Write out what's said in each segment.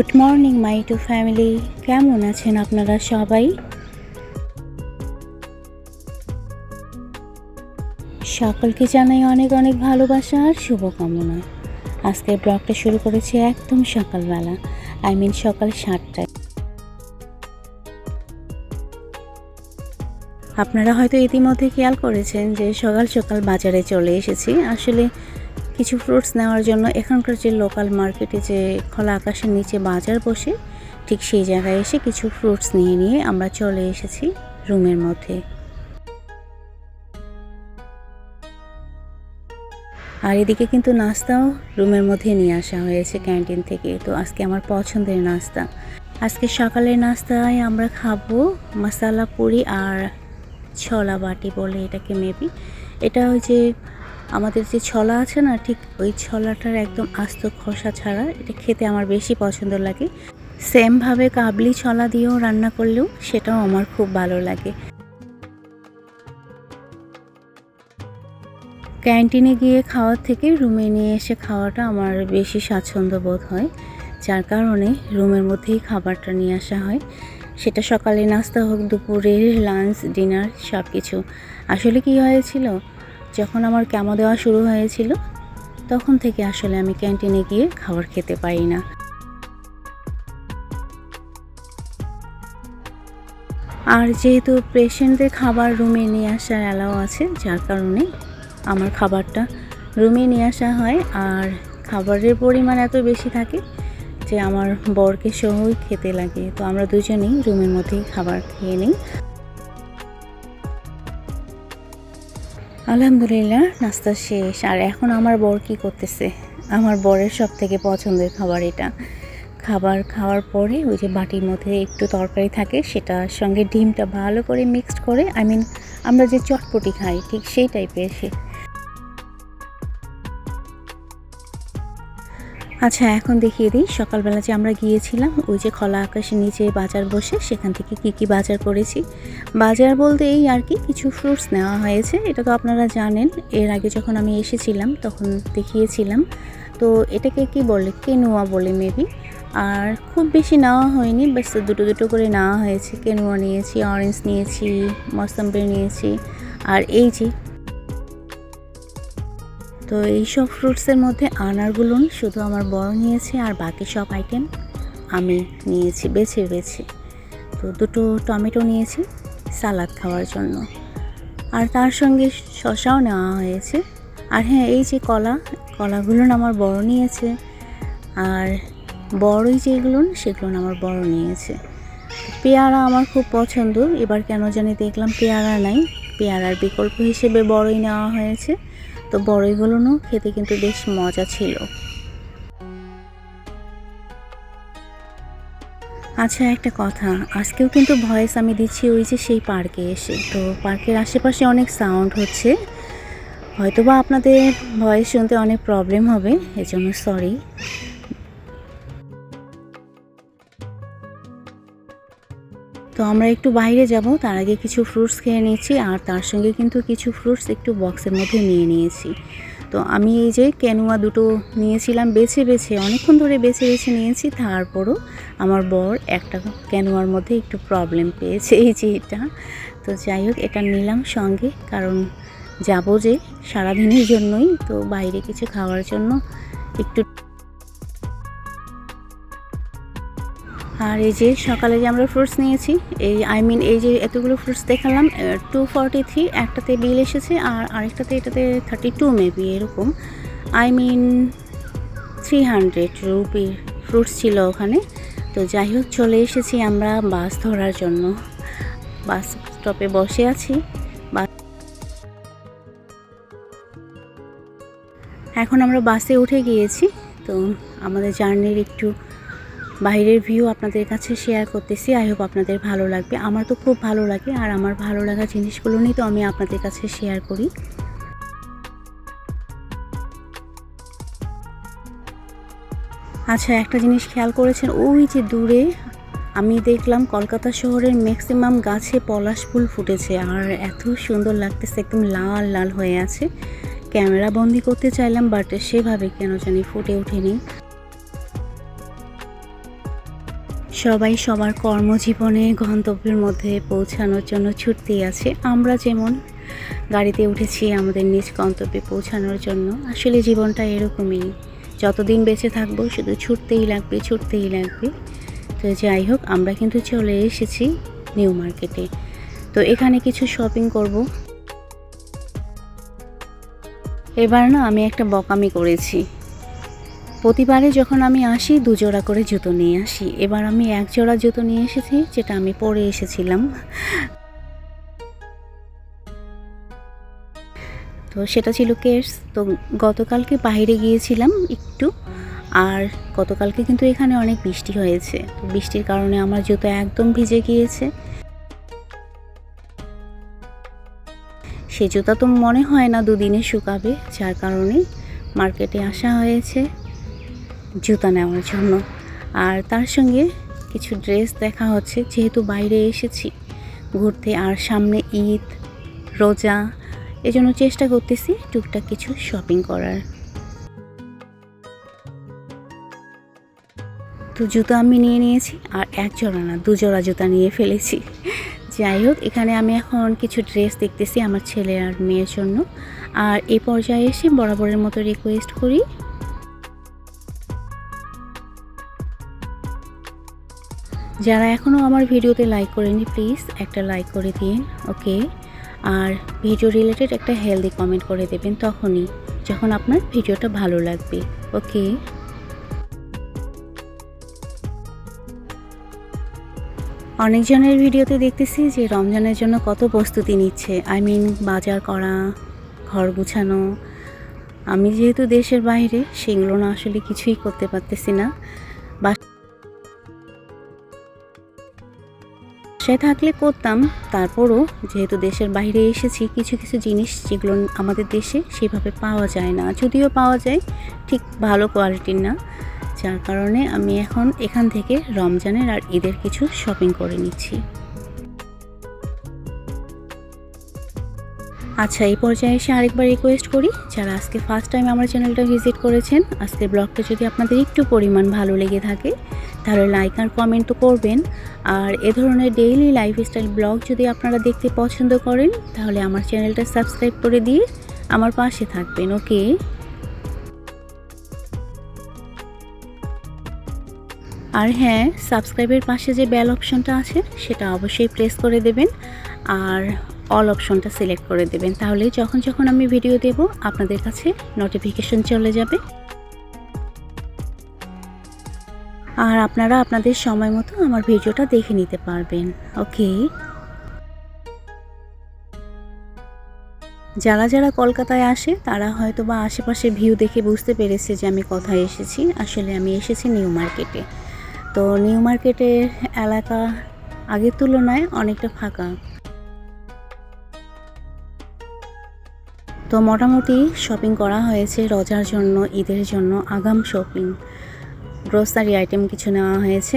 Good morning my to family কেমন আছেন আপনারা সবাই? সকলকে জানাই অনেক অনেক ভালোবাসা আর শুভকামনা। আজকের ব্লগটা শুরু করেছি একদম সকালবেলা আই মিন সকাল সাতটায়। আপনারা হয়তো ইতিমধ্যে খেয়াল করেছেন যে সকাল সকাল বাজারে চলে এসেছি। আসলে কিছু ফ্রুটস নেওয়ার জন্য এখানকার যে লোকাল মার্কেটে যে খোলা আকাশের নিচে বাজার বসে, ঠিক সেই জায়গায় এসে কিছু ফ্রুটস নিয়ে নিয়ে আমরা চলে এসেছি রুমের মধ্যে। আর এদিকে কিন্তু নাস্তাও রুমের মধ্যে নিয়ে আসা হয়েছে ক্যান্টিন থেকে। তো আজকে আমার পছন্দের নাস্তা। আজকে সকালের নাস্তায় আমরা খাব মশালা পুরি আর ছলা বাটি বলে এটাকে মেবি এটা ওই যে আমাদের যে ছলা আছে না, ঠিক ওই ছলাটার একদম আস্ত খোসা ছাড়া এটা খেতে আমার বেশি পছন্দ লাগে। সেমভাবে কাবলি ছলা দিয়েও রান্না করলেও সেটাও আমার খুব ভালো লাগে। ক্যান্টিনে গিয়ে খাওয়ার থেকে রুমে নিয়ে এসে খাওয়াটা আমার বেশি স্বাচ্ছন্দ্য বোধ হয়। যার কারণে রুমের মধ্যেই খাবারটা নিয়ে আসা হয়। সেটা সকালে নাস্তা হোক, দুপুরের লাঞ্চ ডিনার সব কিছু আসলে কি হয়েছিল? যখন আমার কেমো দেওয়া শুরু হয়েছিল, তখন থেকে আসলে আমি ক্যান্টিনে গিয়ে খাবার খেতে পারি না। আর যেহেতু পেশেন্টদের খাবার রুমে নিয়ে আসার অ্যালাও আছে, যার কারণে আমার খাবারটা রুমে নিয়ে আসা হয়, আর খাবারের পরিমাণ এত বেশি থাকে যে আমার বরকে সহই খেতে লাগে। তো আমরা দুজনেই রুমের মধ্যেই খাবার খেয়ে নিই। আলহামদুলিল্লাহ, নাস্তা শেষ। আর এখন আমার বর কি করতেছে? আমার বরের সব থেকে পছন্দের খাবার এটা। খাবার খাওয়ার পরে ওই যে বাটির মধ্যে একটু তরকারি থাকে, সেটার সঙ্গে ডিমটা ভালো করে মিক্সড করে আই মিন আমরা যে চটপটি খাই, ঠিক সেই টাইপের সে আচ্ছা এখন দেখিয়ে দিই। সকালবেলা যে আমরা গিয়েছিলাম, ওই যে খোলা আকাশের নিচে বাজার বসে, সেখান থেকে কি কি বাজার করেছি। বাজার বলতে এই আর কি, কিছু ফ্রুটস নেওয়া হয়েছে। এটা তো আপনারা জানেন, এর আগে যখন আমি এসেছিলাম, তখন দেখিয়েছিলাম। তো এটাকে কি বলে, কেনুয়া বলে মেবি আর খুব বেশি নেওয়া হয়নি, বাস দুটো দুটো করে নেওয়া হয়েছে। কেনুয়া নিয়েছি অরেঞ্জ নিয়েছি, মৌসম্বি নিয়েছি। আর এই যে তো এই সব ফ্রুটসের মধ্যে আনারগুলো শুধু আমার বড় নিয়েছে আর বাকি সব আইটেম আমি নিয়েছি, বেছে বেছে। তো দুটো টমেটো নিয়েছি সালাদ খাওয়ার জন্য। আর তার সঙ্গে শশাও নেওয়া হয়েছে। আর হ্যাঁ এই যে কলা কলাগুলো আমার বড় নিয়েছে। আর বড়ই যেগুলো সেগুলো আমার বড় নিয়েছে। পেয়ারা আমার খুব পছন্দ। এবার কেন জানি দেখলাম পেয়ারা নাই। পেয়ারার বিকল্প হিসেবে বড়ই নেওয়া হয়েছে। তো বড়ই বড়ইগুলোও খেতে কিন্তু বেশ মজা ছিল। আচ্ছা একটা কথা, আজকেও কিন্তু ভয়েস আমি দিচ্ছি ওই যে সেই পার্কে এসে। তো পার্কের আশেপাশে অনেক সাউন্ড হচ্ছে। হয়তোবা আপনাদের ভয়েস শুনতে অনেক প্রবলেম হবে, এজন্য সরি। তো আমরা একটু বাইরে যাব। তার আগে কিছু ফ্রুটস খেয়ে নিয়েছি আর তার সঙ্গে কিন্তু কিছু ফ্রুটস একটু বক্সের মধ্যে নিয়ে নিয়েছি। তো আমি এই যে কেনুয়া দুটো নিয়েছিলাম, বেছে বেছে, অনেকক্ষণ ধরে বেছে বেছে নিয়েছি। তারপরও আমার বর একটা কেনুয়ার মধ্যে একটু প্রবলেম পেয়েছে এই যে এটা। তো যাই হোক, এটা নিলাম সঙ্গে, কারণ যাব যে সারাদিনের জন্যই। তো বাইরে কিছু খাওয়ার জন্য একটু আর এই যে সকালে যে আমরা ফ্রুটস নিয়েছি, এই আই মিন এই যে এতগুলো ফ্রুটস দেখালাম টু ফর্টি থ্রি একটাতে বিল এসেছে আর আরেকটাতে এটাতে থার্টি টু মেবি এরকম। I mean three hundred rupee fruits ছিল ওখানে। তো যাই হোক, চলে এসেছি আমরা বাস ধরার জন্য। বাস স্টপে বসে আছি। এখন আমরা বাসে উঠে গিয়েছি, তো আমাদের জার্নির একটু বাইরের ভিউ আপনাদের কাছে শেয়ার করতেছি। আই হোপ আপনাদের ভালো লাগবে। আমার তো খুব ভালো লাগে আর আমার ভালো লাগা জিনিসগুলো নিয়ে তো আমি আপনাদের কাছে শেয়ার করি। আচ্ছা একটা জিনিস খেয়াল করেছেন? ওই যে দূরে আমি দেখলাম কলকাতা শহরের ম্যাক্সিমাম গাছে পলাশ ফুল ফুটেছে। আর এত সুন্দর লাগতেছে, একদম লাল লাল হয়ে আছে। ক্যামেরা বন্দি করতে চাইলাম বাট সেভাবে কেন জানি ফুটে ওঠেনি। সবাই সবার কর্মজীবনে গন্তব্যের মধ্যে পৌঁছানোর জন্য ছুটতেই আছে। আমরা যেমন গাড়িতে উঠেছি, আমাদের নিজ গন্তব্যে পৌঁছানোর জন্য। আসলে জীবনটা এরকমই। যতদিন বেঁচে থাকব, শুধু ছুটতেই লাগবে ছুটতেই লাগবে। তো যাই হোক, আমরা কিন্তু চলে এসেছি নিউ মার্কেটে। তো এখানে কিছু শপিং করব। এবার না আমি একটা বকামি করেছি। প্রতিবারে যখন আমি আসি, দুজোড়া করে জুতো নিয়ে আসি। এবার আমি এক জোড়া জুতো নিয়ে এসেছি, যেটা আমি পরে এসেছিলাম। তো সেটা ছিল কেস তো গতকালকে বাইরে গিয়েছিলাম একটু, আর গতকালকে কিন্তু এখানে অনেক বৃষ্টি হয়েছে। বৃষ্টির কারণে আমার জুতো একদম ভিজে গিয়েছে। সে জুতা তো মনে হয় না দুদিনে শুকাবে, যার কারণে মার্কেটে আসা হয়েছে। জুতা নেওয়ার জন্য। আর তার সঙ্গে কিছু ড্রেস দেখা হচ্ছে, যেহেতু বাইরে এসেছি। ঘুরতে আর সামনে ঈদ, রোজা, এজন্য চেষ্টা করতেছি টুকটাক কিছু শপিং করার। তো জুতো আমি নিয়ে নিয়েছি আর এক জোড়া না দু জোড়া জুতা নিয়ে ফেলেছি। যাই হোক, এখানে আমি এখন কিছু ড্রেস দেখতেছি আমার ছেলে আর মেয়ের জন্য। আর এই পর্যায়ে এসে বরাবরের মতো রিকোয়েস্ট করি। যারা এখনও আমার ভিডিওতে লাইক করেনি প্লিজ একটা লাইক করে দিন ওকে আর ভিডিও রিলেটেড একটা হেলদি কমেন্ট করে দেবেন তখনই, যখন আপনার ভিডিওটা ভালো লাগবে ওকে অনেকজনের ভিডিওতে দেখতেছি যে রমজানের জন্য কত প্রস্তুতি নিচ্ছে। আই মিন বাজার করা, ঘর গুছানো। আমি যেহেতু দেশের বাইরে, সেগুলো না আসলে কিছুই করতে পারতেছি না। বাসায় থাকলে করতাম, তারপরও যেহেতু দেশের বাইরে এসেছি, কিছু কিছু জিনিস যেগুলো আমাদের দেশে সেভাবে পাওয়া যায় না। যদিও পাওয়া যায়, ঠিক ভালো কোয়ালিটির না। যার কারণে আমি এখন এখান থেকে রমজানের আর ঈদের কিছু শপিং করে নিচ্ছি। আচ্ছা এই পর্যায়ে এসে আরেকবার রিকোয়েস্ট করি যারা আজকে ফার্স্ট টাইম আমার চ্যানেলটা ভিজিট করেছেন, আজকের ব্লগটা যদি আপনাদের একটু পরিমাণ ভালো লেগে থাকে, তাহলে লাইক আর কমেন্ট তো করবেন। আর এ ধরনের ডেইলি লাইফস্টাইল ব্লগ যদি আপনারা দেখতে পছন্দ করেন, তাহলে আমার চ্যানেলটা সাবস্ক্রাইব করে দিয়ে আমার পাশে থাকবেন, ওকে? আর হ্যাঁ সাবস্ক্রাইবের পাশে যে বেল অপশনটা আছে, সেটা অবশ্যই প্রেস করে দেবেন। আর অল অপশনটা সিলেক্ট করে দেবেন। তাহলে যখন যখন আমি ভিডিও দেব, আপনাদের কাছে নোটিফিকেশন চলে যাবে। আর আপনারা আপনাদের সময় মতো আমার ভিডিওটা দেখে নিতে পারবেন। ওকে যারা যারা কলকাতায় আসে, তারা হয়তো বা আশেপাশে ভিউ দেখে বুঝতে পেরেছে যে আমি কোথায় এসেছি। আসলে আমি এসেছি নিউ মার্কেটে। তো নিউ মার্কেটের এলাকা আগের তুলনায় অনেকটা ফাঁকা। তো মোটামুটি শপিং করা হয়েছে রোজার জন্য, ঈদের জন্য, আগাম শপিং গ্রোসারি আইটেম কিছু নেওয়া হয়েছে।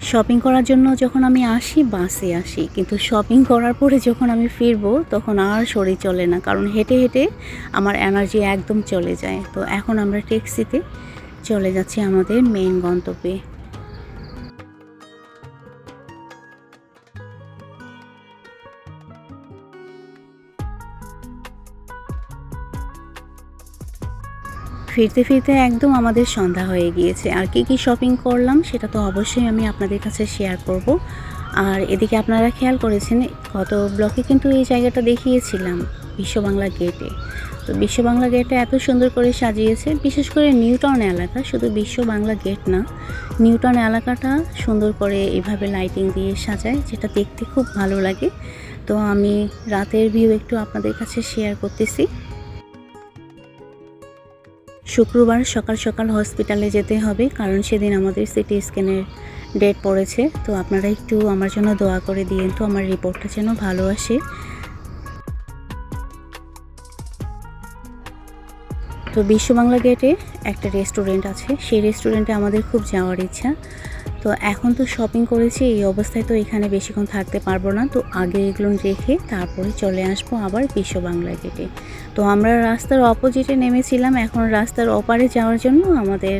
শপিং করার জন্য যখন আমি আসি, বাসে আসি, কিন্তু শপিং করার পরে যখন আমি ফিরবো, তখন আর শরীর চলে না, কারণ হেঁটে হেঁটে আমার এনার্জি একদম চলে যায়। তো এখন আমরা ট্যাক্সিতে চলে যাচ্ছি আমাদের মেইন গন্তব্যে। ফিরতে ফিরতে একদম আমাদের সন্ধ্যা হয়ে গিয়েছে। আর কি কি শপিং করলাম সেটা তো অবশ্যই আমি আপনাদের কাছে শেয়ার করব। আর এদিকে আপনারা খেয়াল করেছেন, গত ব্লকে কিন্তু এই জায়গাটা দেখিয়েছিলাম বিশ্ব বাংলা গেটে তো বিশ্ব বাংলা গেটটা এত সুন্দর করে সাজিয়েছে, বিশেষ করে নিউটাউন এলাকা, শুধু বিশ্ব বাংলা গেট না, নিউটাউন এলাকাটা সুন্দর করে এভাবে লাইটিং দিয়ে সাজায়, যেটা দেখতে খুব ভালো লাগে। তো আমি রাতের ভিউ একটু আপনাদের কাছে শেয়ার করতেছি। শুক্রবার সকাল সকাল হসপিটালে যেতে হবে, কারণ সেদিন আমাদের সিটি স্ক্যানের ডেট পড়েছে। তো আপনারা একটু আমার জন্য দোয়া করে দিয়েন তো আমার রিপোর্টটা যেন ভালো আসে। তো বিশ্ব বাংলা গেটে একটা রেস্টুরেন্ট আছে। সেই রেস্টুরেন্টে আমাদের খুব যাওয়ার ইচ্ছা। তো এখন তো শপিং করেছি, এই অবস্থায় তো এখানে বেশিক্ষণ থাকতে পারব না। তো আগে এগুলো রেখে তারপরে চলে আসব আবার বিশ্ব বাংলা গেটে তো আমরা রাস্তার অপোজিটে নেমেছিলাম, এখন রাস্তার ওপারে যাওয়ার জন্য আমাদের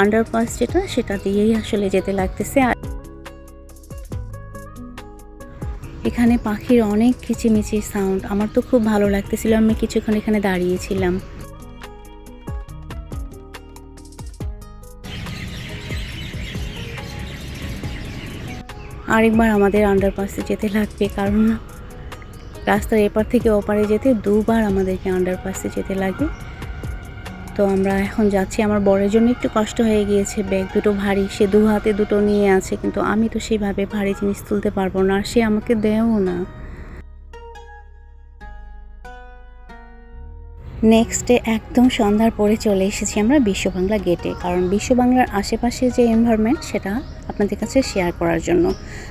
আন্ডারপাস যেটা, সেটা দিয়েই আসলে যেতে লাগতেছে। আর এখানে পাখির অনেক কিচিমিচি সাউন্ড আমার তো খুব ভালো লাগতেছিল, আমি কিছুক্ষণ এখানে দাঁড়িয়েছিলাম। আরেকবার আমাদের আন্ডারপাসে যেতে লাগবে, কারণ রাস্তার এপার থেকে ওপারে যেতে দুবার আমাদেরকে আন্ডারপাসে যেতে লাগে। তো আমরা এখন যাচ্ছি, আমার বরের জন্য একটু কষ্ট হয়ে গিয়েছে, ব্যাগ দুটো ভারী, সে দু হাতে দুটো নিয়ে আছে, কিন্তু আমি তো সেইভাবে ভারী জিনিস তুলতে পারব না, আর সে আমাকে দেয়ও না। নেক্সট ডে একদম সন্ধ্যার পরে চলে এসেছি আমরা বিশ্ববাংলা গেটে কারণ বিশ্ববাংলার আশেপাশে যে এনভায়রনমেন্ট সেটা আপনাদের কাছে শেয়ার করার জন্য।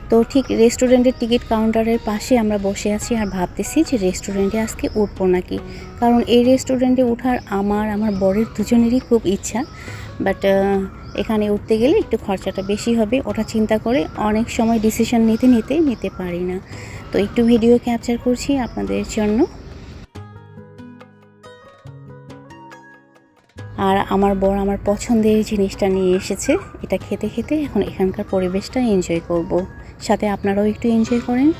তো ঠিক রেস্টুরেন্টের টিকিট কাউন্টারের পাশে আমরা বসে আছি আর ভাবতেছি যে রেস্টুরেন্টে আজকে উঠবো নাকি। কারণ এই রেস্টুরেন্টে ওঠার আমার আমার বরের দুজনেরই খুব ইচ্ছা। বাট এখানে উঠতে গেলে একটু খরচাটা বেশি হবে, ওটা চিন্তা করে অনেক সময় ডিসিশন নিতে নিতে নিতে পারি না। তো একটু ভিডিও ক্যাপচার করছি আপনাদের জন্য। আর আমার বর আমার পছন্দের জিনিসটা নিয়ে এসেছে। এটা খেতে খেতে এখন এখানকার পরিবেশটা এনজয় করব। সাথে আপনারাও একটু এনজয় করেন।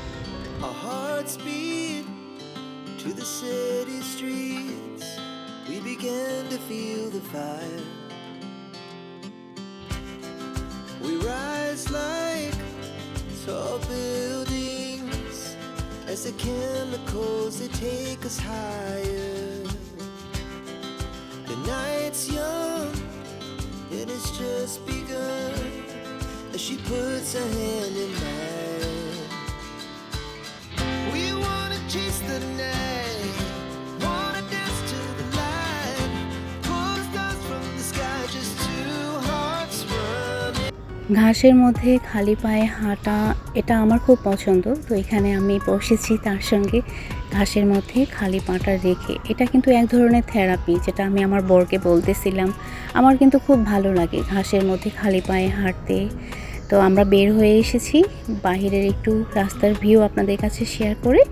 As the chemicals, they take us higher. Night's young and it's just begun as she puts her hand in mine. We wanna chase the night, wanna dance to the light, pull the stars from the sky, just two hearts running. ঘাসের মধ্যে খালি পায়ে হাঁটা এটা আমার খুব পছন্দ তো এখানে আমি বসেছি তার সঙ্গে ঘাসের মধ্যে খালি পাটা রেখে, এটা কিন্তু এক ধরনের থেরাপি যেটা আমি আমার বরকে বলতেছিলাম। আমার কিন্তু খুব ভালো লাগে ঘাসের মধ্যে খালি পায়ে হাঁটতে। তো আমরা বের হয়ে এসেছি, বাহিরের একটু রাস্তার ভিউ আপনাদের কাছে শেয়ার করে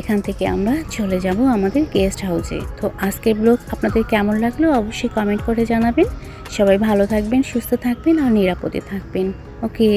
এখান থেকে আমরা চলে যাব আমাদের গেস্ট হাউসে তো আজকের ব্লগ আপনাদের কেমন লাগল অবশ্যই কমেন্ট করে জানাবেন। সবাই ভালো থাকবেন, সুস্থ থাকবেন আর নিরাপদে থাকবেন। ওকে